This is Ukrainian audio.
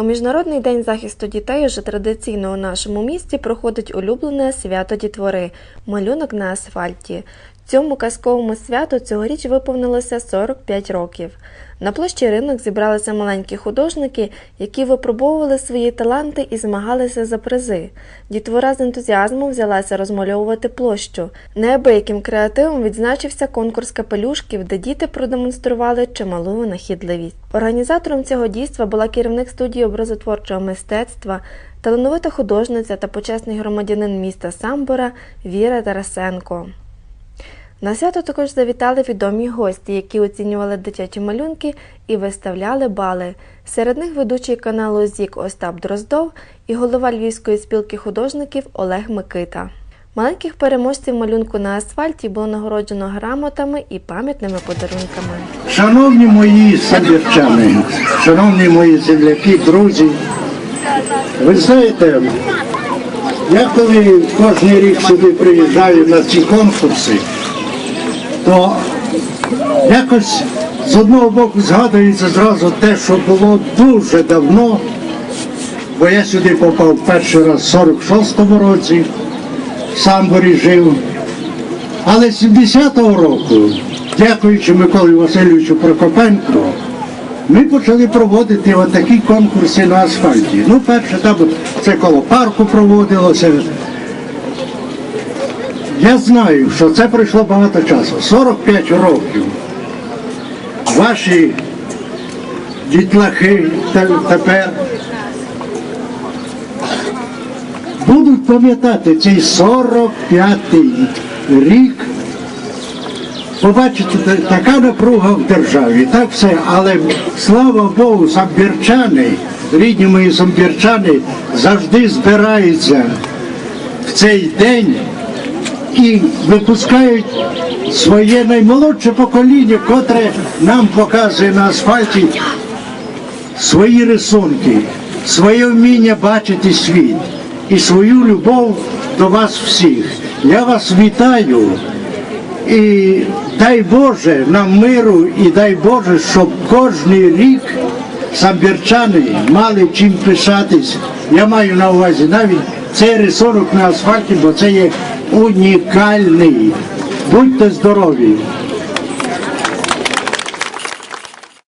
У Міжнародний день захисту дітей уже традиційно у нашому місті проходить улюблене свято дітвори малюнок на асфальті. Цьому казковому святу цьогоріч виповнилося 45 років. На площі ринок зібралися маленькі художники, які випробовували свої таланти і змагалися за призи. Дітвора з ентузіазмом взялася розмальовувати площу. Неабияким креативом відзначився конкурс капелюшків, де діти продемонстрували чималу винахідливість. Організатором цього дійства була керівник студії образотворчого мистецтва, талановита художниця та почесний громадянин міста Самбора Віра Тарасенко. На свято також завітали відомі гості, які оцінювали дитячі малюнки і виставляли бали. Серед них ведучий каналу ЗІК Остап Дроздов і голова Львівської спілки художників Олег Микита. Маленьких переможців малюнку на асфальті було нагороджено грамотами і пам'ятними подарунками. Шановні мої самбірчани, шановні мої земляки, друзі, ви знаєте, я коли кожен рік сюди приїжджаю на ці конкурси, то якось з одного боку згадується зразу те, що було дуже давно, бо я сюди попав перший раз в 46-му році, в Самборі жив. Але 70-го року, дякуючи Миколі Васильовичу Прокопенку, ми почали проводити отакі конкурси на асфальті. Ну, перше там це коло парку проводилося. Я знаю, що це пройшло багато часу. 45 років. Ваші дітлахи тепер будуть пам'ятати цей 45-й рік. Побачите, така напруга в державі, так все, але слава Богу, самбірчани, рідні мої самбірчани, завжди збираються в цей день і випускають своє наймолодше покоління, котре нам показує на асфальті свої рисунки, своє вміння бачити світ і свою любов до вас всіх. Я вас вітаю і дай Боже нам миру і дай Боже, щоб кожний рік самбірчани мали чим пишатись. Я маю на увазі навіть цей рисунок на асфальті, бо це є унікальний. Будьте здорові!